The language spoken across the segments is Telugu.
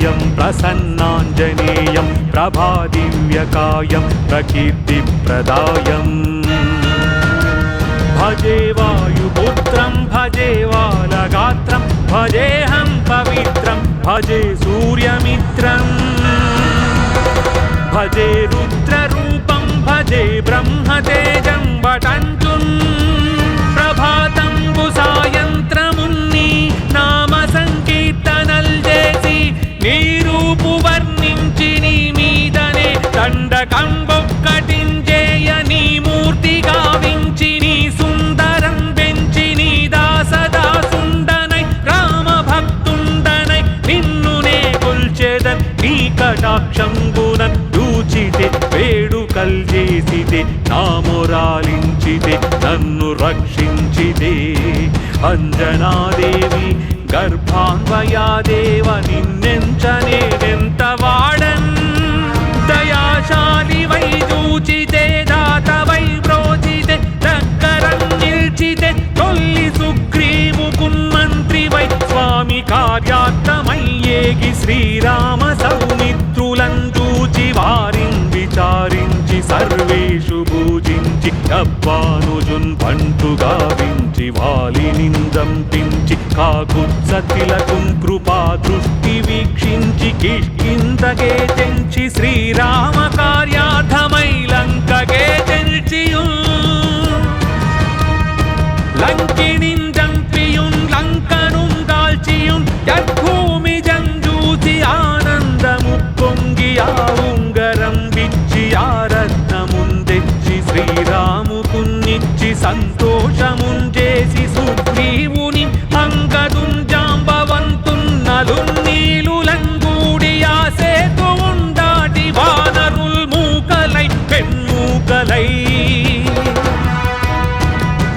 ప్రసన్నాంజనేయం ప్రభాదివ్యకాయం ప్రకీర్తిప్రదాయం. భజే వాయుపుత్రం భజే వాలగాత్రం భజేహం పవిత్రం భజే సూర్యమిత్రం. భజే రుద్రరూపం భజే బ్రహ్మతేజ చూపు వర్ణించి నీ మీదనే దండకంబొక్కటించేయ నీ మూర్తి గావించి నీ సుందరం పెంచి నీ దాసదా సుందనై రామ భక్తుండనై నిన్నునే కొల్చెదన్ నీ కటాక్షంబునన్ చూచితే వేడుకల్ చేసితే నామురాలించితే నన్ను రక్షించితే అంజనాదేవి గర్భాన్వయాదేవ నిన్నెంచనేనెంత వాడన్ దయాశాలి వై చూచితే దాత వై బ్రోచితే చక్కరం నిల్చితే తొల్లి సుగ్రీవుకున్మంత్రి వై స్వామి కార్యార్థమయ్యేగి శ్రీరామ సౌమిత్రులం చూచి వారిన్ విచారించి సర్వే అబ్బానుజున్ పంటు గావించి వాలినిందంపించి కాకుత్సతిలకుం కృపా దృష్టి వీక్షించి కిష్కిందకే తెంచి శ్రీరామ శ్రీరాముకున్నిచ్చి సంతోషమున్ చేసి సుగ్రీవుని అంగదుం జాంబవంతున్నలు నీలులంగూడి ఆ ఉండాటి వానరుల్ మూకలై పెన్మూకలై.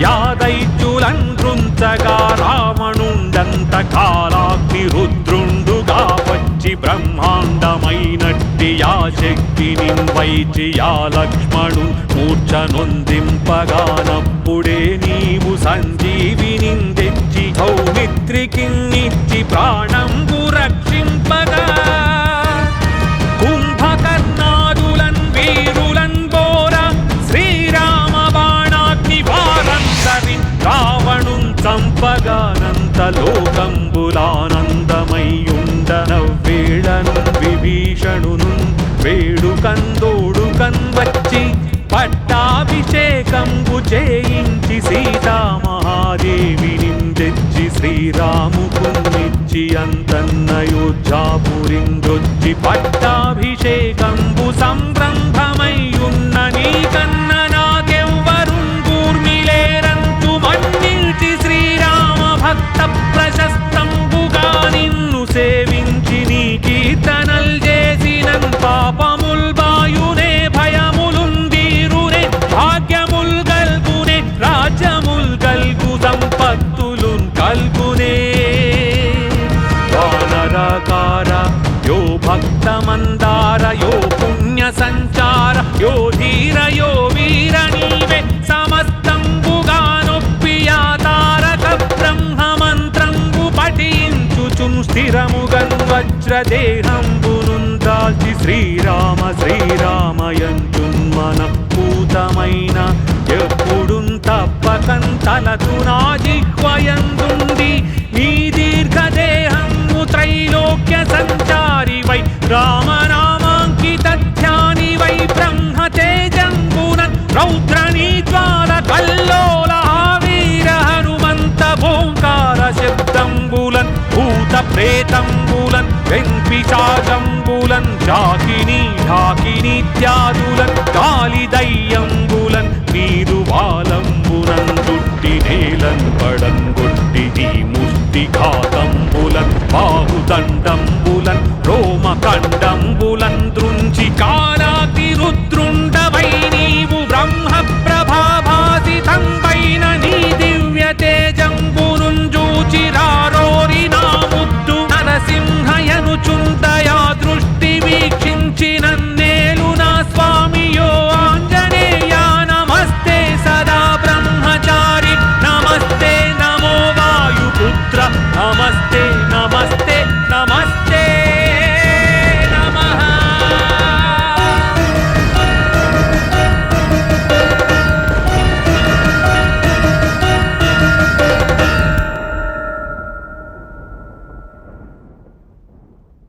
యాదైత్యులండ్రుంచగా రావణుండంత కాలాగ్ని రుద్రుండుగా వచ్చి బ్రహ్మాండమైనట్టి ఆ శక్తిని వైచి ఆ లక్ష్మణు మూర్ఛనొందింపగానప్పుడే నీవు సౌమిత్రికిన్నిచ్చి ప్రాణంబు రక్షింపగా. కుంభకర్ణాదులన్ వీరులన్ ఘోర శ్రీరామ బాణాగ్ని వారందరి రావణుం చంపగానంత లోకంబులానందమయ్యుండన విభీషణును వేడుకందోడు కన్వచ్చి పట్టాభిషేకంబు చేయించి సీతామహాదేవిని తెచ్చి శ్రీరాముకున్నిచ్చి అంతన్నయోధ్యాపురిందొచ్చి పట్టాభిషేకంబు సంరంభమయ్యున్న నీ కన్న నాకెవ్వరుంగూర్మిలేరంతు మన్నించి శ్రీరామ భక్త ప్రశస్తంబుగా నిన్ను సేవించి నీ కీర్తనల్ చేసిన పాపముల్ బాయునే భయములుందీరునే భాగ్యముల్ గల్గునే రాజ్యముల్ గల్గు సంపత్తు గల్గునే వానరకార యో భక్త మందార యో పుణ్య సంచార యో ధీర యో వీర నీవే. సమస్తంబుగానొప్పియా తారక బ్రహ్మ మంత్రంబు పఠించుచుం స్థిరముగన్ వజ్రదేహంబునుందాల్చి శ్రీరామ శ్రీరామయంచున్మన పూతమైన ఎప్పుడు తప్పకం తలకు నా జిహ్వయందుంది నీ దీర్ఘదేహము త్రైలోక్య సంచారి వై రామనామాంకిత ధ్యాని వై బ్రహ్మ తేజంబునన్ రౌద్రనీ జ్వాల కల్లోల వీర హనుమంత ఓంకార శబ్దంబులన్ భూత ప్రేతంబులన్ கடன் பட